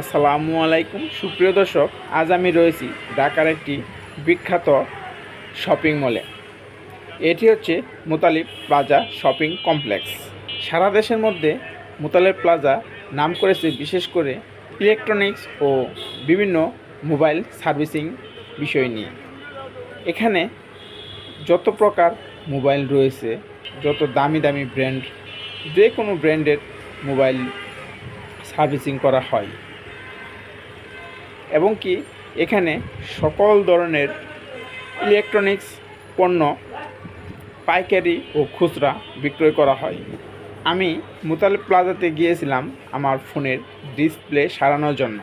আসসালামু আলাইকুম। সুপ্রিয় দর্শক, আজ আমি রয়েছি ঢাকার একটি বিখ্যাত শপিং মলে। এটি হচ্ছে মুতালিব প্লাজা শপিং কমপ্লেক্স। সারা দেশের মধ্যে মুতালিব প্লাজা নাম করেছে বিশেষ করে ইলেকট্রনিক্স ও বিভিন্ন মোবাইল সার্ভিসিং বিষয় নিয়ে। এখানে যত প্রকার মোবাইল রয়েছে, যত দামি দামি ব্র্যান্ড, যে কোনো ব্র্যান্ডের মোবাইল সার্ভিসিং করা হয়। এবং কি এখানে সকল ধরনের ইলেকট্রনিক্স পণ্য, পাইকারি ও খুচরা বিক্রয় করা হয়। আমি মুতাল প্লাজাতে গিয়েছিলাম আমার ফোনের ডিসপ্লে সারানোর জন্য।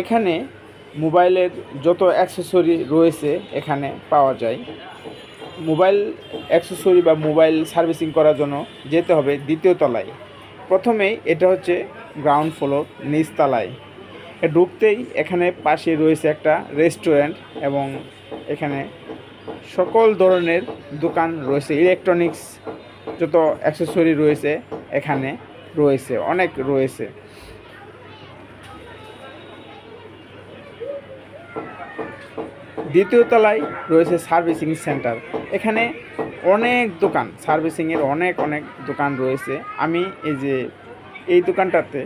এখানে মোবাইলের যত অ্যাক্সেসরি রয়েছে এখানে পাওয়া যায়। মোবাইল অ্যাক্সেসরি বা মোবাইল সার্ভিসিং করার জন্য যেতে হবে দ্বিতীয় তলায়। প্রথমেই এটা হচ্ছে গ্রাউন্ড ফ্লোর নিচতলায়। ঢুকতেই এখানে পাশে রয়েছে একটা রেস্টুরেন্ট এবং এখানে সকল ধরনের দোকান রয়েছে। ইলেকট্রনিক্স যত অ্যাক্সেসরি রয়েছে এখানে রয়েছে, অনেক রয়েছে। দ্বিতীয় তলায় রয়েছে সার্ভিসিং সেন্টার এখানে অনেক দোকান সার্ভিসিংয়ের অনেক অনেক দোকান রয়েছে। আমি এই যে এই দোকানটাতে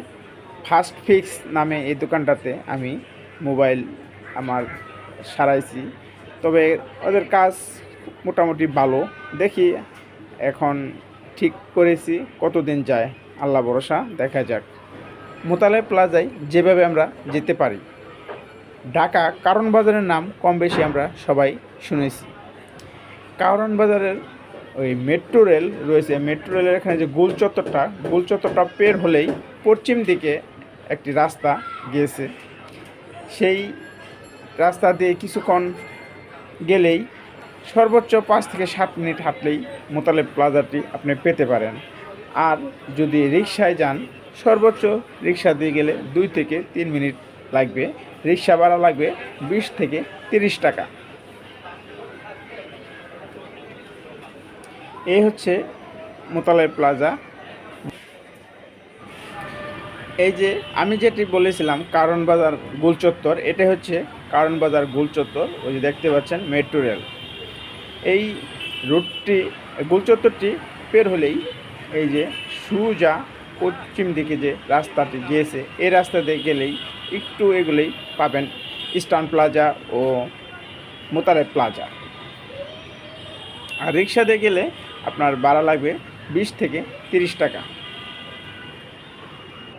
ফার্স্ট ফিক্স নামে এই দোকানটাতে আমি মোবাইল আমার সারাইছি। তবে ওদের কাজ মোটামুটি ভালো। দেখি এখন ঠিক করেছি, কতদিন যায়, আল্লাহ ভরসা, দেখা যাক। মোতালে প্লাজায় যেভাবে আমরা যেতে পারি। ঢাকা কারণ বাজারের নাম কম বেশি আমরা সবাই শুনেছি। কারণ বাজারের ওই মেট্রো রেল রয়েছে। মেট্রো রেলের এখানে যে গোল চত্বরটা গোল চত্বরটা পের হলেই পশ্চিম দিকে একটি রাস্তা গিয়েছে। সেই রাস্তা দিয়ে কিছুক্ষণ গেলেই সর্বোচ্চ পাঁচ থেকে সাত মিনিট হাঁটলেই মোতালেব প্লাজাটি আপনি পেতে পারেন। আর যদি রিক্সায় যান, সর্বোচ্চ রিক্সা দিয়ে গেলে দুই থেকে তিন মিনিট লাগবে। রিক্সা ভাড়া লাগবে বিশ থেকে তিরিশ টাকা। এই হচ্ছে মোতালেব প্লাজা। এই যে আমি যেটি বলেছিলাম কারণ বাজার গোলচত্বর এটা হচ্ছে কারণ বাজার গোলচত্বর ওই যে দেখতে পাচ্ছেন মেট্রো রেল। এই রুটটি গোলচত্বরটি পের হলেই এই যে সুজা পশ্চিম দিকে যে রাস্তাটি গিয়েছে এই রাস্তা দিয়ে গেলেই একটু এগুলোই পাবেন ইস্টার্ন প্লাজা ও মোতারে প্লাজা। আর রিক্সা দিয়ে গেলে আপনার বাড়া লাগবে বিশ থেকে তিরিশ টাকা।